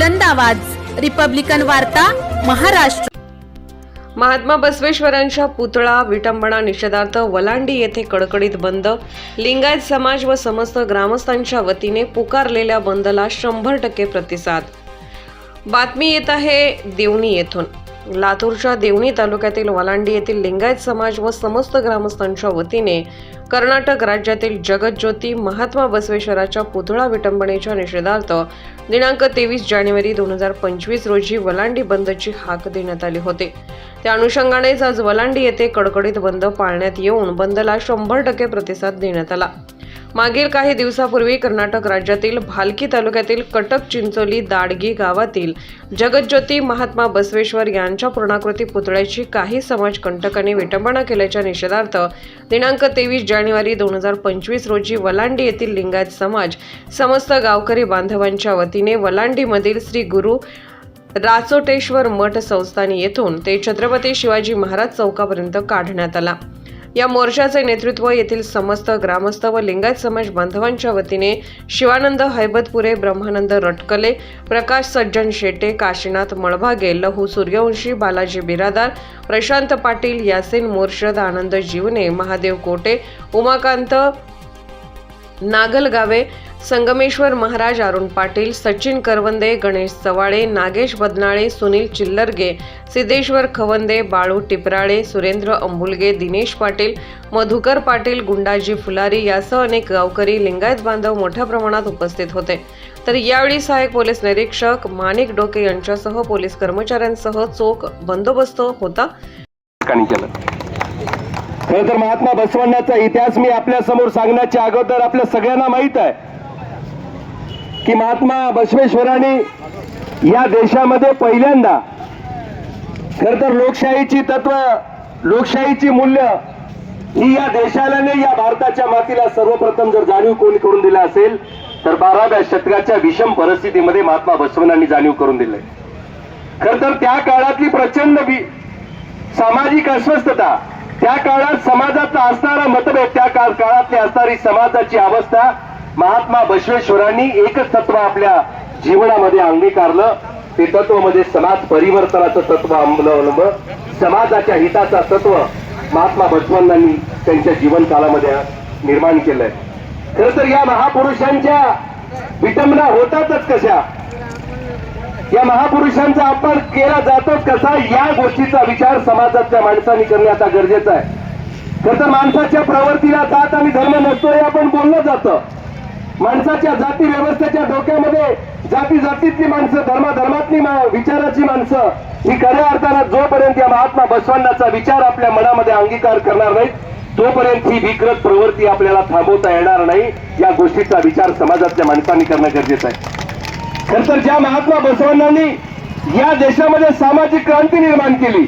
बुलंद आवाज. रिपब्लिकन वार्ता महाराष्ट्र. महात्मा बसवेश्वरांच्या पुतळा विटंबना निषेधार्थ वलांडी येथे कडकडीत बंद. लिंगायत समाज व समस्त ग्रामस्थांच्या वतीने पुकारलेल्या बंदला शंभर टक्के प्रतिसाद. बातमी येत आहे देवणी येथून. लातूरच्या देवणी तालुक्यातील वलांडी येथील लिंगायत समाज व समस्त ग्रामस्थांच्या वतीने कर्नाटक राज्यातील जगज्योती महात्मा बसवेश्वराच्या पुतळा विटंबनेच्या निषेधार्थ दिनांक तेवीस जानेवारी दोन हजार पंचवीस रोजी वलांडी बंदची हाक देण्यात आली होते. त्या अनुषंगानेच आज वलांडी येथे कडकडीत बंद पाळण्यात येऊन बंदला शंभर टक्के प्रतिसाद देण्यात आला. मागील काही दिवसापूर्वी कर्नाटक राज्यातील भालकी तालुक्यातील कटक चिंचोली दाडगी गावातील जगज्योती महात्मा बसवेश्वर यांच्या पूर्णाकृती पुतळ्याची काही समाजकंटकांनी विटंबना केल्याच्या निषेधार्थ दिनांक तेवीस जानेवारी दोन हजार पंचवीस रोजी वलांडी येथील लिंगायत समाज समस्त गावकरी बांधवांच्या वतीने वलांडीमधील श्री गुरु राचोटेश्वर मठ संस्थानी येथून ते छत्रपती शिवाजी महाराज चौकापर्यंत काढण्यात आला. या मोर्चाचे नेतृत्व येथील समस्त ग्रामस्थ व लिंगायत समाज बांधवांच्या वतीने शिवानंद हैबतपुरे ब्रह्मानंद रटकले प्रकाश सज्जन शेटे काशीनाथ मळभागे लहू सूर्यवंशी बालाजी बिरादार प्रशांत पाटील यासिन मोर्शद आनंद जीवने महादेव कोटे उमाकांत नागलगावे संगमेश्वर महाराज अरुण पाटील सचिन करवंदे गणेश चवाळे नागेश बदनाळे सुनील चिल्लरगे सिद्धेश्वर खवंदे बाळू टिपराळे सुरेंद्र अंबुलगे दिनेश पाटील मधुकर पाटील गुंडाजी फुलारी यासह अनेक गावकरी लिंगायत बांधव मोठ्या प्रमाणात उपस्थित होते. तर यावेळी सहाय्यक पोलीस निरीक्षक माणिक डोके यांच्यासह पोलीस कर्मचाऱ्यांसह चोख बंदोबस्त होता. खरं तर महात्मा बसवण्णाचा इतिहास मी आपल्यासमोर सांगण्याच्या अगोदर आपल्या सगळ्यांना माहीत आहे. की महात्मा बसवेश्वरांनी या देशामध्ये पहिल्यांदा खर तर लोकशाहीची तत्व लोकशाहीची मूल्य ही या देशाला नाही या भारताच्या मातीला सर्वप्रथम जर जाणीव कोणी करून दिला असेल तर बाराव्या शतकाच्या विषम परिस्थितीमध्ये महात्मा बसवनांनी जाणीव करून दिलंय. खर तर त्या काळातली प्रचंड सामाजिक अस्वस्थता त्या काळात समाजाचा असणारा मतभेद त्या काळ- काळातली असणारी समाजाची अवस्था महात्मा बसवेश्वरांनी एकच तत्व आपल्या जीवनामध्ये अंगीकारलं. ते तत्व म्हणजे समाज परिवर्तनाचं तत्व अवलंबलं समाजाच्या हिताचा तत्व महात्मा बसवण्णांनी त्यांच्या जीवन काळामध्ये निर्माण केलंय. खर तर या महापुरुषांच्या विटंबना होतातच कशा? या महापुरुषांचा आपण केला जातोच कसा? या गोष्टीचा विचार समाजातल्या माणसांनी करणे आता गरजेचं आहे. खरं तर माणसाच्या प्रवृत्तीला जात आणि धर्म नसतो हे आपण बोललं जातं. माणसाच्या जाती व्यवस्थेच्या डोक्यामध्ये जाती जातीतली माणसं धर्माधर्मातली विचाराची माणसं ही खऱ्या अर्थानं जोपर्यंत या महात्मा बसवण्णाचा विचार आपल्या मनामध्ये अंगीकार करणार नाहीत तोपर्यंत ही विकृत प्रवृत्ती आपल्याला थांबवता येणार नाही या गोष्टीचा विचार समाजातल्या माणसांनी करणं गरजेचं आहे. खर तर ज्या महात्मा बसवण्णांनी या देशामध्ये सामाजिक क्रांती निर्माण केली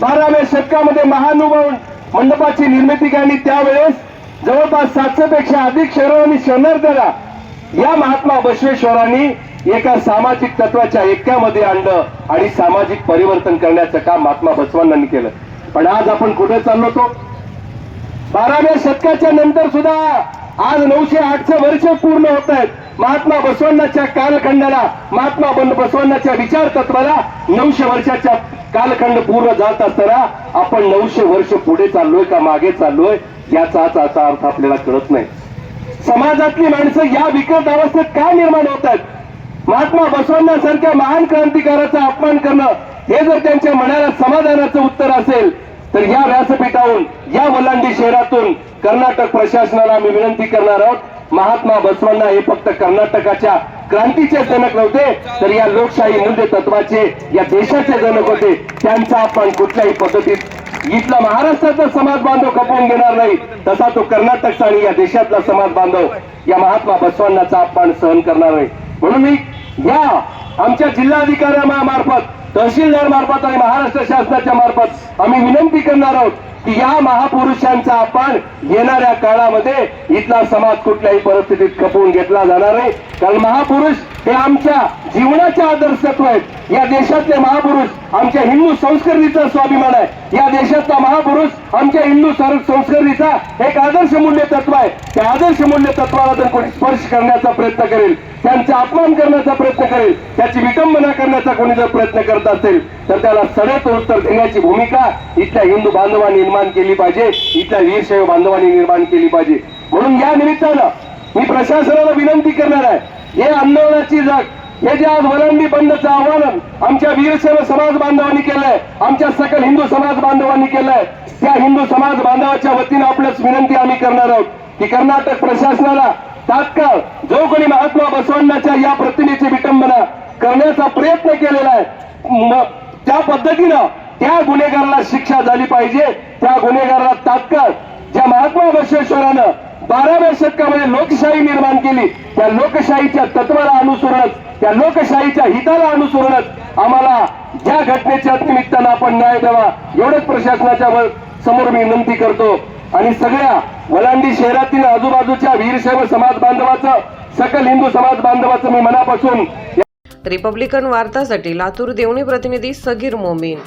बाराव्या शतकामध्ये महानुभाव मंडपाची निर्मिती केली त्यावेळेस जवळपास सातशे पेक्षा अधिक शहरांनी शरणार्थ्याला या महात्मा बसवेश्वरांनी एका सामाजिक तत्वाच्या ऐक्यामध्ये आणलं आणि सामाजिक परिवर्तन करण्याचं काम महात्मा बसवण्णांनी केलं. पण आज आपण कुठे चाललो तो बाराव्या शतकाच्या नंतर सुद्धा आज नऊशे आठशे वर्ष पूर्ण होत आहेत. महात्मा बसवण्णाच्या कालखंडाला महात्मा बसवण्णाच्या विचार तत्वाला नऊशे वर्षाच्या कालखंड पूर्ण जात असताना आपण नऊशे वर्ष पुढे चाललोय का मागे चाललोय? याचाच असा अर्थ आपल्याला कळत नाही. समाजातली माणसं या विकृत अवस्थेत काय निर्माण होत आहेत? महात्मा बसवण्णासारख्या महान क्रांतिकाराचा अपमान करणं हे जर त्यांच्या मनाला समाधानाचं उत्तर असेल तर या व्यासपीठाहून या वलांडी शहरातून कर्नाटक प्रशासनाला आम्ही विनंती करणार आहोत महात्मा बसवण्णा हे फक्त कर्नाटकाच्या क्रांतीचे जनक नव्हते तर या लोकशाही मूल्य तत्वाचे या देशाचे जनक होते त्यांचा अपमान कुठल्याही पद्धतीत इथला महाराष्ट्राचा समाज बांधव खपवून घेणार नाही. तसा तो कर्नाटकचा आणि या देशातला समाज बांधव या महात्मा बसवण्णाचा अपमान सहन करणार नाही म्हणून मी या आमच्या जिल्हाधिकाऱ्या मार्फत तहसीलदार मार्फत आणि महाराष्ट्र शासनाच्या मार्फत आम्ही विनंती करणार आहोत की या महापुरुषांचा आपण येणाऱ्या काळामध्ये इथला समाज कुठल्याही परिस्थितीत खपवून घेतला जाणार नाही. कारण महापुरुष हे आमच्या जीवनाचे आदर्शत्व आहेत. या देशातले महापुरुष आमच्या हिंदू संस्कृतीचा स्वाभिमान आहे. या देशातला महापुरुष आमच्या हिंदू संस्कृतीचा एक आदर्श मूल्य तत्व आहे. त्या आदर्श मूल्य तत्वाला जर कोणी स्पर्श करण्याचा प्रयत्न करेल. त्यांचा अपमान करण्याचा प्रयत्न करेल. त्याची विटंबना करण्याचा कोणी जर प्रयत्न करत असेल तर त्याला सडेत उत्तर देण्याची भूमिका इथल्या हिंदू बांधवांनी निर्माण केली पाहिजे इथल्या वीरशैव बांधवांनी निर्माण केली पाहिजे. म्हणून या निमित्तानं मी प्रशासनाला विनंती करणार आहे हे आंदोलनाची जग हे जे आज वलंबी बंदचं आव्हान आमच्या वीरशैव समाज बांधवांनी केलंय आमच्या सकल हिंदू समाज बांधवांनी केलंय त्या हिंदू समाज बांधवाच्या वतीनं आपल्याच विनंती आम्ही करणार आहोत की कर्नाटक प्रशासनाला तात्काळ जो कोणी महात्मा बसवण्णाच्या या प्रतिमेची विटंबना करण्याचा प्रयत्न केलेला आहे त्या पद्धतीनं त्या गुन्हेगाराला शिक्षा झाली पाहिजे त्या गुन्हेगाराला तात्काळ ज्या महात्मा बसवेश्वरानं बाराव्या शतकामध्ये लोकशाही निर्माण केली त्या लोकशाहीच्या तत्वाला अनुसरूनच त्या लोकशाहीच्या हिताला अनुसरूनच आम्हाला ज्या घटनेच्या निमित्तानं आपण न्याय द्यावा एवढंच प्रशासनाच्या समोर मी विनंती करतो. आणि सगळ्या वलांडी शहरातील आजूबाजूच्या वीरशैव समाज बांधवाचं सकल हिंदू समाज बांधवाचं मी मनापासून रिपब्लिकन वार्तासाठी लातूर देवणी प्रतिनिधी सगीर मोमीन.